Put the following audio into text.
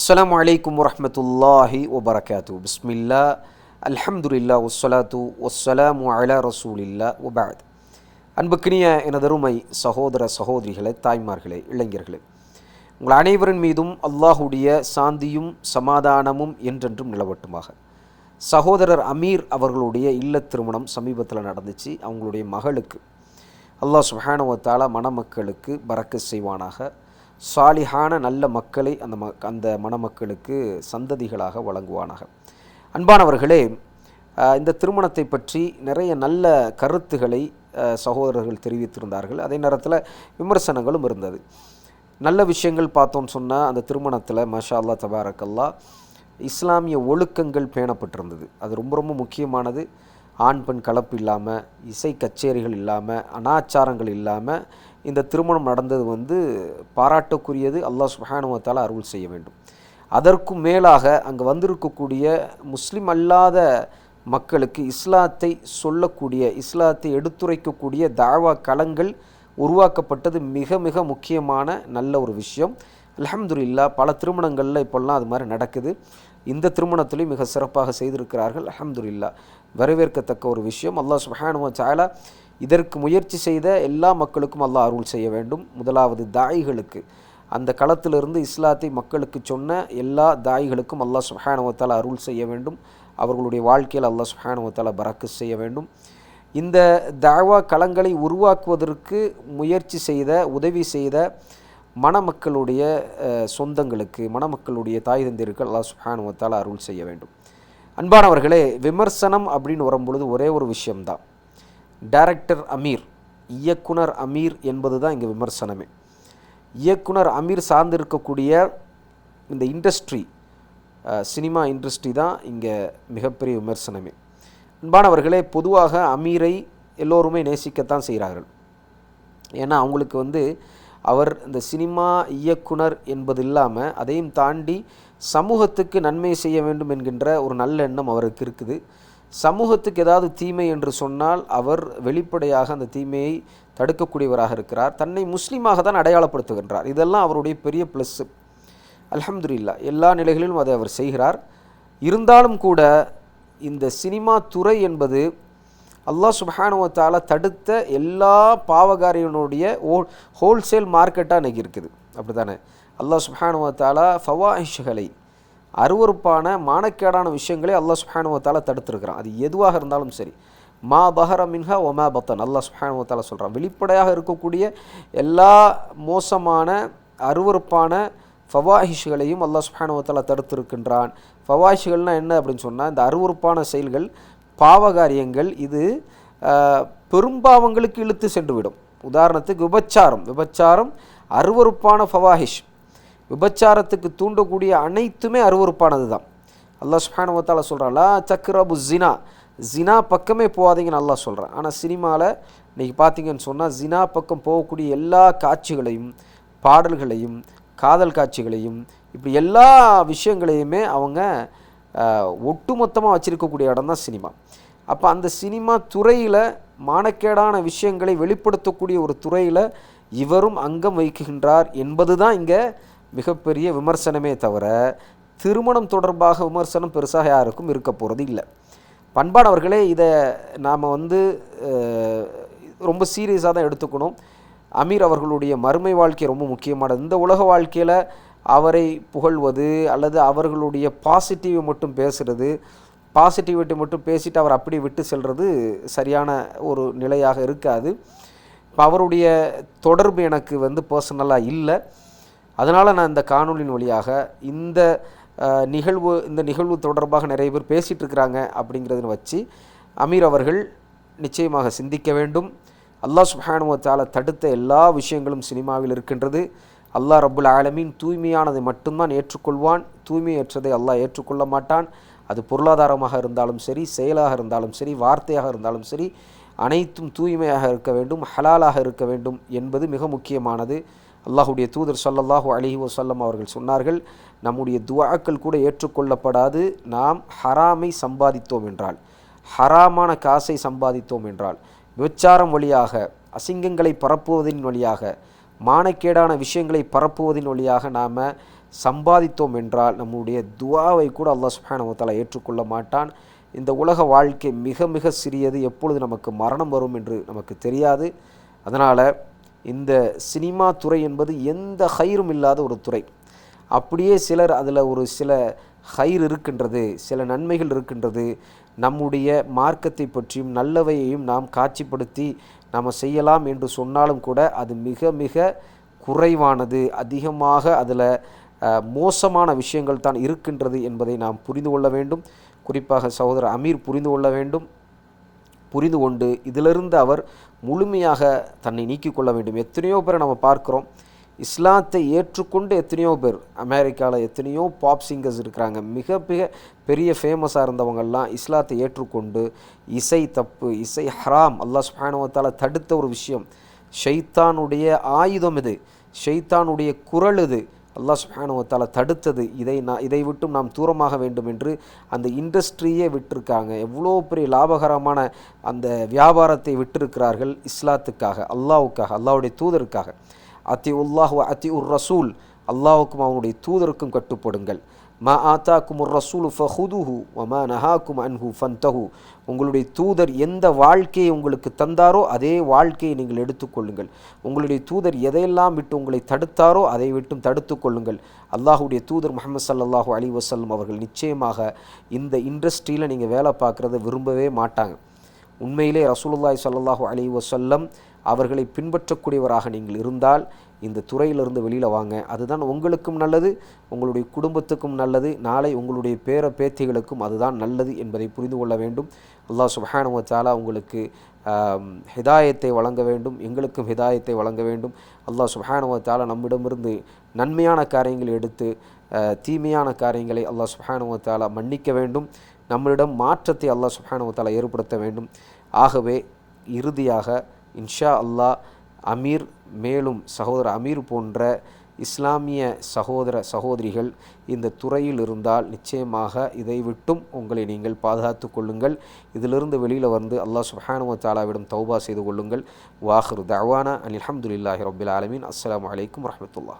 அஸ்லாம் வலைக்கம் வரமத்துல்லாஹி வபரகாத்து பிஸ்மில்லா அல்ஹம்துல்லா வஸ்ஸலாத்து வஸ்ஸலாமு அலா ரசூலில்லா வபாத் அன்புக்கினிய எனதருமை சகோதர சகோதரிகளே தாய்மார்களே இளைஞர்களே உங்கள் அனைவரின் மீதும் அல்லாஹுடைய சாந்தியும் சமாதானமும் என்றென்றும் நிலவட்டுமாக. சகோதரர் அமீர் அவர்களுடைய இல்ல திருமணம் சமீபத்தில் நடந்துச்சு. அவங்களுடைய மகளுக்கு அல்லாஹ் சுஹானுவத்தால மணமக்களுக்கு பறக்க செய்வானாக. சாலிஹான நல்ல மக்களை அந்த ம அந்த மணமக்களுக்கு சந்ததிகளாக வழங்குவானாக. அன்பானவர்களே இந்த திருமணத்தை பற்றி நிறைய நல்ல கருத்துக்களை சகோதரர்கள் தெரிவித்திருந்தார்கள். அதே நேரத்தில் விமர்சனங்களும் இருந்தது. நல்ல விஷயங்கள் பார்த்தோன்னு சொன்னால் அந்த திருமணத்தில் மஷா அல்லா தபாரக்கல்லா இஸ்லாமிய ஒழுக்கங்கள் பேணப்பட்டிருந்தது. அது ரொம்ப ரொம்ப முக்கியமானது. ஆண் பெண் கலப்பு இல்லாமல் இசை கச்சேரிகள் இல்லாமல் அனாச்சாரங்கள் இல்லாமல் இந்த திருமணம் நடந்தது வந்து பாராட்டக்குரியது அல்லாஹ் சுஹானுவத்தால் அருள் செய்ய வேண்டும். அதற்கும் மேலாக அங்கே வந்திருக்கக்கூடிய முஸ்லீம் அல்லாத மக்களுக்கு இஸ்லாத்தை சொல்லக்கூடிய இஸ்லாத்தை எடுத்துரைக்கக்கூடிய தாவா களங்கள் உருவாக்கப்பட்டது மிக மிக முக்கியமான நல்ல ஒரு விஷயம். அலமதுல்லா பல திருமணங்களில் இப்போல்லாம் அது மாதிரி நடக்குது. இந்த திருமணத்திலையும் மிக சிறப்பாக செய்திருக்கிறார்கள். அலமதுல்லா வரவேற்கத்தக்க ஒரு விஷயம். அல்லாஹ் சுஹானுவ சாலா இதற்கு முயற்சி செய்த எல்லா மக்களுக்கும் அல்லாஹ் அருள் செய்ய வேண்டும். முதலாவது தாய்களுக்கு. அந்த களத்திலிருந்து இஸ்லாத்தை மக்களுக்கு சொன்ன எல்லா தாய்களுக்கும் அல்லாஹ் சுஹானுவத்தால் அருள் செய்ய வேண்டும். அவர்களுடைய வாழ்க்கையில் அல்லாஹ் சுஹானுவத்தால் பறக்கு செய்ய வேண்டும். இந்த தாவா களங்களை உருவாக்குவதற்கு முயற்சி செய்த உதவி செய்த மணமக்களுடைய சொந்தங்களுக்கு மணமக்களுடைய தாய் தந்தையருக்கு அல்லாஹ் சுஹானுவத்தால் அருள் செய்ய வேண்டும். அன்பானவர்களே விமர்சனம் அப்படின்னு வரும்பொழுது ஒரே ஒரு விஷயம்தான். டைரக்டர் அமீர் இயக்குனர் அமீர் என்பது தான் இங்கே விமர்சனமே. இயக்குனர் அமீர் சார்ந்திருக்கக்கூடிய இந்த இண்டஸ்ட்ரி சினிமா இண்டஸ்ட்ரி தான் இங்கே மிகப்பெரிய விமர்சனமே. அன்பானவர்களே பொதுவாக அமீரை எல்லோருமே நேசிக்கத்தான் செய்கிறார்கள். ஏன்னா அவங்களுக்கு வந்து அவர் இந்த சினிமா இயக்குனர் என்பது இல்லாமல் அதையும் தாண்டி சமூகத்துக்கு நன்மை செய்ய வேண்டும் என்கின்ற ஒரு நல்ல எண்ணம் அவருக்கு இருக்குது. சமூகத்துக்கு ஏதாவது தீமை என்று சொன்னால் அவர் வெளிப்படையாக அந்த தீமையை தடுக்கக்கூடியவராக இருக்கிறார். தன்னை முஸ்லீமாக தான் அடையாளப்படுத்துகின்றார். இதெல்லாம் அவருடைய பெரிய ப்ளஸ்ஸு அல்ஹம்துலில்லா எல்லா நிலைகளிலும் அதை அவர் செய்கிறார். இருந்தாலும் கூட இந்த சினிமா துறை என்பது அல்லாஹ் சுபஹானுவத்தால தடுத்த எல்லா பாவகாரியனுடைய ஓ ஹோல்சேல் மார்க்கெட்டாக இன்றைக்கி இருக்குது. அப்படி தானே அல்லாஹ் சுபஹானுவத்தாலா ஃபவாஹிஷ்களை அருவறுப்பான மானக்கேடான விஷயங்களே அல்லாஹ் சுஹானுவத்தால் தடுத்துருக்கிறான். அது எதுவாக இருந்தாலும் சரி. மா பஹர மின்ஹா ஒமா பத்தன். அல்லாஹ் சுஹானுவத்தால் சொல்கிறான் வெளிப்படையாக இருக்கக்கூடிய எல்லா மோசமான அருவறுப்பான ஃபவாஹிஷ்களையும் அல்லாஹ் சுஹானுவத்தால் தடுத்திருக்கின்றான். ஃபவாஹிஷ்கள்னால் என்ன அப்படின்னு சொன்னால் இந்த அருவறுப்பான செயல்கள் பாவகாரியங்கள் இது பெரும்பாவங்களுக்கு இழுத்து சென்றுவிடும். உதாரணத்துக்கு விபச்சாரம். விபச்சாரம் அருவறுப்பான ஃபவாஹிஷ். விபச்சாரத்துக்கு தூண்டக்கூடிய அனைத்துமே அருவறுப்பானது தான் அல்லாஹ் சுஹானுவத்தால் சொல்கிறான் சக்ரபு ஜினா ஜினா பக்கமே போகாதீங்கன்னு நல்லா சொல்கிறேன் ஆனால் சினிமாவில் இன்றைக்கி பார்த்தீங்கன்னு சொன்னால் ஜினா பக்கம் போகக்கூடிய எல்லா காட்சிகளையும் பாடல்களையும் காதல் காட்சிகளையும் இப்படி எல்லா விஷயங்களையுமே அவங்க ஒட்டுமொத்தமாக வச்சுருக்கக்கூடிய இடம் தான் சினிமா. அப்போ அந்த சினிமா துறையில் மானக்கேடான விஷயங்களை வெளிப்படுத்தக்கூடிய ஒரு துறையில் இவரும் அங்கம் வகிக்கின்றார் என்பது தான் இங்கே மிகப்பெரிய விமர்சனமே தவிர திருமணம் தொடர்பாக விமர்சனம் பெருசாக யாருக்கும் இருக்க போகிறது இல்லை. பண்பானவர்களே இதை நாம் வந்து ரொம்ப சீரியஸாக தான் எடுத்துக்கணும். அமீர் அவர்களுடைய மறுமை வாழ்க்கை ரொம்ப முக்கியமானது. இந்த உலக வாழ்க்கையில் அவரை புகழ்வது அல்லது அவர்களுடைய பாசிட்டிவை மட்டும் பேசுகிறது பாசிட்டிவிட்டி மட்டும் பேசிட்டு அவர் அப்படி விட்டு செல்வது சரியான ஒரு நிலையாக இருக்காது. இப்போ அவருடைய தொடர்பு எனக்கு வந்து பர்சனலாக இல்லை. அதனால் நான் இந்த காணொளியின் வழியாக இந்த நிகழ்வு இந்த நிகழ்வு தொடர்பாக நிறைய பேர் பேசிகிட்டு இருக்கிறாங்க அப்படிங்கிறத வச்சு அமீர் அவர்கள் நிச்சயமாக சிந்திக்க வேண்டும். அல்லாஹ் சுஹானுவத்தால் தடுத்த எல்லா விஷயங்களும் சினிமாவில் இருக்கின்றது. அல்லாஹ் ரபுல் ஆலமீன் தூய்மையானதை மட்டும்தான் ஏற்றுக்கொள்வான். தூய்மையற்றதை அல்லாஹ் ஏற்றுக்கொள்ள மாட்டான். அது பொருளாதாரமாக இருந்தாலும் சரி செயலாக இருந்தாலும் சரி வார்த்தையாக இருந்தாலும் சரி அனைத்தும் தூய்மையாக இருக்க வேண்டும் ஹலாலாக இருக்க வேண்டும் என்பது மிக முக்கியமானது. அல்லாஹுடைய தூதர் ஸல்லல்லாஹு அலைஹி வசல்லம் அவர்கள் சொன்னார்கள் நம்முடைய துவாக்கள் கூட ஏற்றுக்கொள்ளப்படாது நாம் ஹராமை சம்பாதித்தோம் என்றால். ஹராமான காசை சம்பாதித்தோம் என்றால் விபச்சாரம் வழியாக அசிங்கங்களை பரப்புவதின் வழியாக மானக்கேடான விஷயங்களை பரப்புவதின் வழியாக நாம் சம்பாதித்தோம் என்றால் நம்முடைய துவாவை கூட அல்லாஹ் சுப்ஹானஹு ஏற்றுக்கொள்ள மாட்டான். இந்த உலக வாழ்க்கை மிக மிக சிறியது எப்பொழுது நமக்கு மரணம் வரும் என்று நமக்கு தெரியாது. அதனால் இந்த சினிமா துறை என்பது எந்த ஹைரும் இல்லாத ஒரு துறை. அப்படியே சிலர் அதில் ஒரு சில ஹைர் இருக்கின்றது சில நன்மைகள் இருக்கின்றது. நம்முடைய மார்க்கத்தை பற்றியும் நல்லவையையும் நாம் காட்சிப்படுத்தி நாம் செய்யலாம் என்று சொன்னாலும் கூட அது மிக மிக குறைவானது. அதிகமாக அதில் மோசமான விஷயங்கள் தான் இருக்கின்றது என்பதை நாம் புரிந்து கொள்ள வேண்டும். குறிப்பாக சகோதரர் அமீர் புரிந்து கொள்ள வேண்டும். புரிந்து கொண்டு இதிலிருந்து அவர் முழுமையாக தன்னை நீக்கிக் கொள்ள வேண்டும். எத்தனையோ பேரை நம்ம பார்க்குறோம். இஸ்லாத்தை ஏற்றுக்கொண்டு எத்தனையோ பேர் அமெரிக்காவில் எத்தனையோ பாப் சிங்கர்ஸ் இருக்கிறாங்க. மிக மிக பெரிய ஃபேமஸாக இருந்தவங்கள்லாம் இஸ்லாத்தை ஏற்றுக்கொண்டு இசை தப்பு இசை ஹராம் அல்லாஹ் சுபானுவத்தால் தடுத்த ஒரு விஷயம். ஷைத்தானுடைய ஆயுதம் இது. ஷைத்தானுடைய குரல் இது. அல்லாஹ் சுஹானுவத்தால் தடுத்தது. இதை நான் இதை விட்டும் நாம் தூரமாக வேண்டும் என்று அந்த இண்டஸ்ட்ரியே விட்டிருக்காங்க. எவ்வளோ பெரிய லாபகரமான அந்த வியாபாரத்தை விட்டிருக்கிறார்கள் இஸ்லாத்துக்காக அல்லாவுக்காக அல்லாவுடைய தூதருக்காக. அத்தி உல்லாஹ் அத்தி உர் ரசூல் அல்லாவுக்கும் அவனுடைய தூதருக்கும் கட்டுப்படுங்கள். மா ஆத்தா உர் ரசூல் ஃபஹுதுஹு வமா நஹாக்கும் அன்ஹு ஃபந்தஹு. உங்களுடைய தூதர் எந்த வாழ்க்கையை உங்களுக்கு தந்தாரோ அதே வாழ்க்கையை நீங்கள் எடுத்துக்கொள்ளுங்கள் உங்களுடைய தூதர் எதையெல்லாம் விட்டு உங்களை தடுத்தாரோ அதை விட்டும் தடுத்து கொள்ளுங்கள். அல்லாஹுடைய தூதர் முகமது சல்லாஹூ அலி வசல்லம் அவர்கள் நிச்சயமாக இந்த இண்டஸ்ட்ரியில் நீங்கள் வேலை பார்க்குறத விரும்பவே மாட்டாங்க. உண்மையிலே ரசூலுல்லாய் சல்லாஹூ அலி வசல்லம் அவர்களை பின்பற்றக்கூடியவராக நீங்கள் இருந்தால் இந்த துறையிலிருந்து வெளியில் வாங்க. அதுதான் உங்களுக்கும் நல்லது உங்களுடைய குடும்பத்துக்கும் நல்லது நாளை உங்களுடைய பேர பேத்திகளுக்கும் அதுதான் நல்லது என்பதை புரிந்து கொள்ள வேண்டும். அல்லாஹ் சுபஹானுவத்தாலா உங்களுக்கு ஹிதாயத்தை வழங்க வேண்டும் எங்களுக்கும் ஹிதாயத்தை வழங்க வேண்டும். அல்லாஹ் சுபஹானுவத்தாலா நம்மிடமிருந்து நன்மையான காரியங்களை எடுத்து தீமையான காரியங்களை அல்லாஹ் சுபஹானுவத்தாலா மன்னிக்க வேண்டும். நம்மளிடம் மாற்றத்தை அல்லாஹ் சுபஹானுவத்தாலா ஏற்படுத்த வேண்டும். ஆகவே இறுதியாக இன்ஷா அல்லாஹ் அமீர் மேலும் சகோதர அமீர் போன்ற இஸ்லாமிய சகோதர சகோதரிகள் இந்த துறையில் இருந்தால் நிச்சயமாக இதை விட்டும் உங்களை நீங்கள் பாதுகாத்து கொள்ளுங்கள். இதிலிருந்து வெளியில் வந்து அல்லாஹ் சுஹானுவ தாலாவிடம் தௌபா செய்து கொள்ளுங்கள். வாஹரு தவானா அலி அஹமதுல்லாஹி ரபில் ஆலமின். அஸ்லாம் வலைக்கம் வரமத்துல்லா